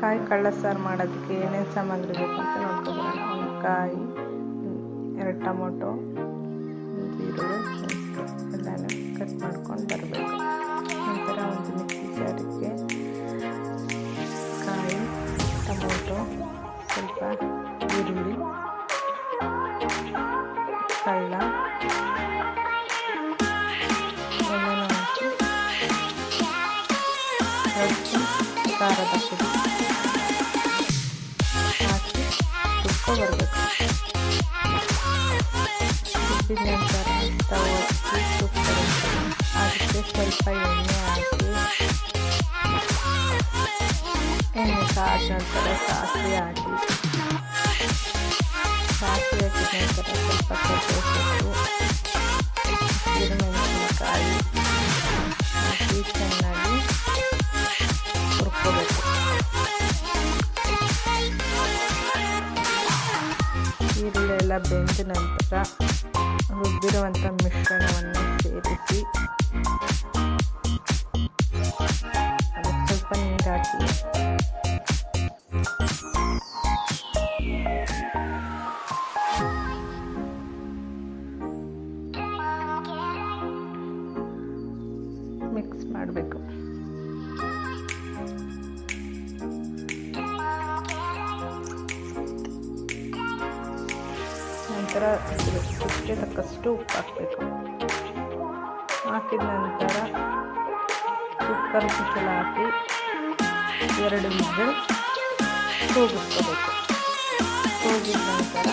ಕಾಯಿ ಕಳ್ಳ ಸಾರು ಮಾಡೋದಕ್ಕೆ ಏನೇನು ಸಾಮಗ್ರಿ ಬೇಕು ಅಂತ ನೋಡ್ಕೊಬರೋಣ. ಒಂದು ಕಾಯಿ ಎರಡು ಟೊಮೊಟೊ ಒಂದು ಈರುಳ್ಳಿ ಎಲ್ಲನೂ ಕಟ್ ಮಾಡ್ಕೊಂಡು ಬರಬೇಕು. ನಂತರ ಒಂದು ಮಿಕ್ಸಿ ಜಾರಿಗೆ ಕಾಯಿ, ಟೊಮೊಟೊ, ಸ್ವಲ್ಪ ಈರುಳ್ಳಿ da arada sürüyor. Sakin. Çok olur bu. Bilmem zaten. Davası çok karışık. Artık kalifayı oynayacağız. En mesajın tarafı aslı yardım. Sakin ve kızın tarafı. Fakat ಎಲ್ಲ ಬೆಂದ ನಂತರ ರುಬ್ಬಿರುವಂಥ ಮಿಶ್ರಣವನ್ನು ಸೇರಿಸಿ ಅದಕ್ಕೆ ಸ್ವಲ್ಪ ನೀರು ಹಾಕಿ ಮಿಕ್ಸ್ ಮಾಡಬೇಕು ನಂತರ ರುಚಿಗೆ ತಕ್ಕಷ್ಟು ಉಪ್ಪು ಹಾಕಬೇಕು. ಹಾಕಿದ ನಂತರ ಕುಕ್ಕರ್ ಕುಶಲ ಹಾಕಿ ಎರಡು ವಿಷಲ್ ಕೂಗಿಸ್ಕೋಬೇಕು ಕೂಗಿದ ನಂತರ